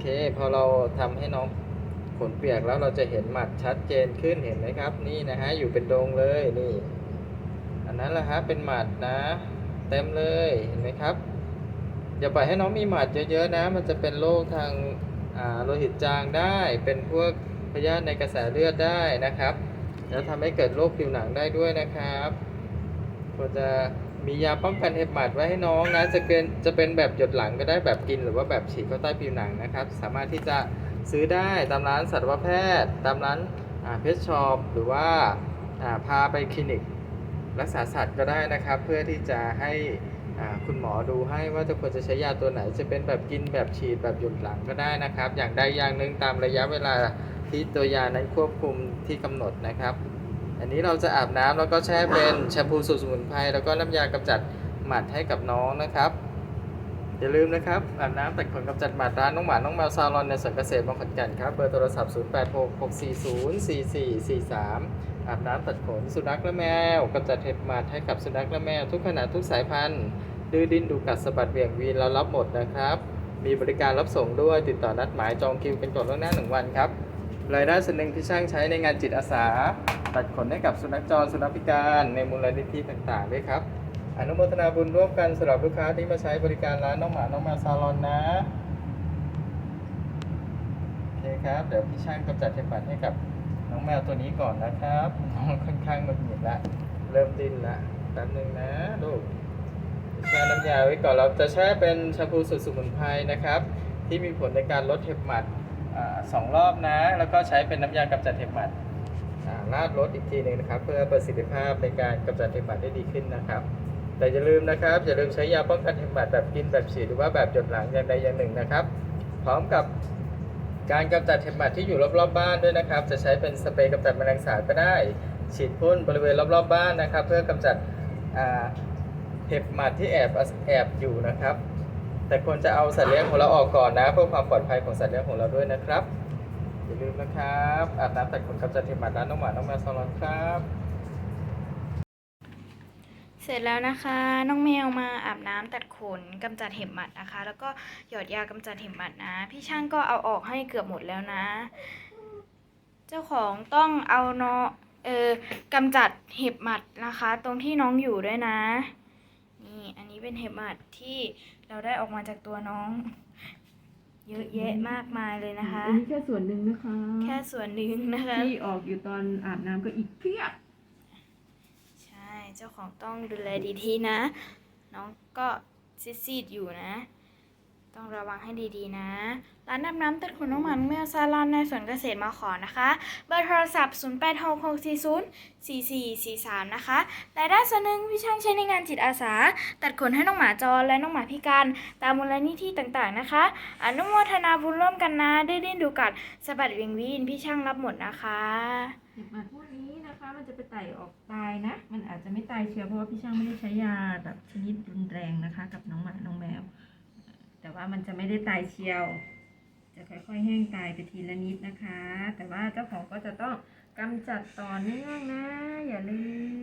เค พอเราทำให้น้องขนเปียกแล้วเราจะเห็นหมัดชัดเจนขึ้นเห็นไหมครับ นี่นะฮะอยู่เป็นดงเลยนี่ อันนั้นแหละฮะเป็นหมัดนะ เต็มเลยเห็นไหมครับอย่าปล่อยให้น้องมีหมัดเยอะๆนะ มันจะเป็นโรคทางโลหิตจางได้เป็นพวกพยาธิในกระแสเลือดได้นะครับ แล้วทำให้เกิดโรคผิวหนังได้ด้วยนะครับควรจะ มียาป้องกันเห็บหมัดไว้ให้น้องนะจะเป็นจะเป็นแบบหยดหลังก็ได้แบบกินหรือว่าแบบฉีดเข้าใต้ผิวหนังนะครับ สามารถที่จะซื้อได้ตามร้านสัตวแพทย์ ตามร้านเพชช็อปหรือว่าพาไปคลินิก รักษาสัตว์ก็ได้นะครับ เพื่อที่จะให้คุณหมอดูให้ว่าจะควรจะใช้ยาตัวไหน จะเป็นแบบกินแบบฉีดแบบหยุดหลังก็ได้นะครับ อย่างใดอย่างหนึ่งตามระยะเวลาที่ตัวยานั้นควบคุมที่กำหนดนะครับ อันนี้เราจะอาบน้ำแล้วก็แช่เป็นแชมพูสูตรสมุนไพรแล้วก็น้ำยากำจัดหมัดให้กับน้องนะครับ อย่าลืมนะครับอาบน้ำตัดขนกำจัดหมัดร้านน้องหมาน้องแมวซาลอนในสวนเกษตรบางขอนแก่นครับเบอร์โทรศัพท์ 0866404443 อาบน้ำตัดขนสุนัขและแมวกำจัดเห็บหมัดให้กับสุนัขและแมวทุกขนาดทุกสายพันธุ์ดื้อดิ้นดูกัดสะบัดเบี่ยงวีนเรารับหมดนะครับ มีบริการรับส่งด้วยติดต่อนัดหมายจองคิวเป็นก่อนล่วงหน้าหนึ่งวันครับรายได้ส่วนหนึ่งที่ช่างใช้ในงานจิตอาสา ตัดขนให้กับสุนัขจรสุนัขพิการในมูลนิธิต่างๆด้วยครับ อนุโมทนาบุญร่วมกันสำหรับลูกค้าที่มาใช้บริการร้านน้องหมาน้องแมวซาลอนนะโอเคครับ เดี๋ยวพี่ช่างกำจัดเห็บหมัดให้กับน้องแมวตัวนี้ก่อนนะครับน้องค่อนข้างหงุดหงิดละเริ่มดิ้นละแป๊บนึงนะลูกแช่น้ำยาไว้ก่อนเราจะแช่เป็นแชมพูสูตรสมุนไพรนะครับ ที่มีผลในการลดเห็บหมัดอสองรอบนะ แล้วก็ใช้เป็นน้ำยากำจัดเห็บหมัด ราดรสอีกทีหนึ่งนะครับ เพื่อประสิทธิภาพในการกำจัดเห็บหมัดได้ดีขึ้นนะครับ แต่อย่าลืมนะครับอย่าลืมใช้ยาป้องกันเห็บหมัดแบบกินแบบฉีดหรือว่าแบบหยดหลังอย่างใดอย่างหนึ่งนะครับ พร้อมกับการกำจัดเห็บหมัดที่อยู่รอบๆบ้านด้วยนะครับ จะใช้เป็นสเปรย์กำจัดแมลงสาบก็ได้ ฉีดพ่นบริเวณรอบๆบ้านนะครับ เพื่อกำจัดเห็บหมัดที่แอบแอบอยู่นะครับ แต่ควรจะเอาสัตว์เลี้ยงของเราออกก่อนนะเพื่อความปลอดภัยของสัตว์เลี้ยงของเราด้วยนะครับ อย่าลืมนะครับอาบน้ำตัดขนกำจัดเห็บหมัดร้านน้องหมาน้องแมวซาลอนครับ เสร็จแล้วนะคะ น้องแมวมาอาบน้ำตัดขนกำจัดเห็บหมัดนะคะ แล้วก็หยอดยากำจัดเห็บหมัดนะ พี่ช่างก็เอาออกให้เกือบหมดแล้วนะ เจ้าของต้องเอาเนาะเออกำจัดเห็บหมัดนะคะ ตรงที่น้องอยู่ด้วยนะ นี่อันนี้เป็นเห็บหมัดที่เราได้ออกมาจากตัวน้อง เยอะแยะมากมายเลยนะคะ อันนี้แค่ส่วนหนึ่งนะคะ แค่ส่วนหนึ่งนะคะ ที่ออกอยู่ตอนอาบน้ำก็อีกเพียบ ใช่ เจ้าของต้องดูแลดีทีนะ น้องก็ซีดๆอยู่นะ ต้องระวังให้ดีๆนะ ร้านอาบน้ำตัดขนน้องหมันเมื่อซาลอนในสวนเกษตรมาขอนะคะ เบอร์โทรศัพท์ 0 8 6 6 4 0 4 4 4 3 นะคะรายได้ส่วนหนึ่งพี่ช่างใช้ในงานจิตอาสา ตัดขนให้น้องหมาจรและน้องหมาพิการ ตามมูลนิธิต่างๆนะคะ อนุโมทนาบุญร่วมกันนะ ได้ดิ้นดูกัดสะบัดเวงวีนพี่ช่างรับหมดนะคะเห็บหมัดพวกนี้นะคะมันจะไปไต่ออกตายนะ มันอาจจะไม่ตายเชียวเพราะว่าพี่ช่างไม่ได้ใช้ยาแบบชนิดรุนแรงนะคะ กับน้องหมาน้องแมว แต่ว่ามันจะไม่ได้ตายเชียว จะค่อยๆแห้งตายไปทีละนิดนะคะ แต่ว่าเจ้าของก็จะต้องกำจัดต่อเนื่องนะ อย่าลืม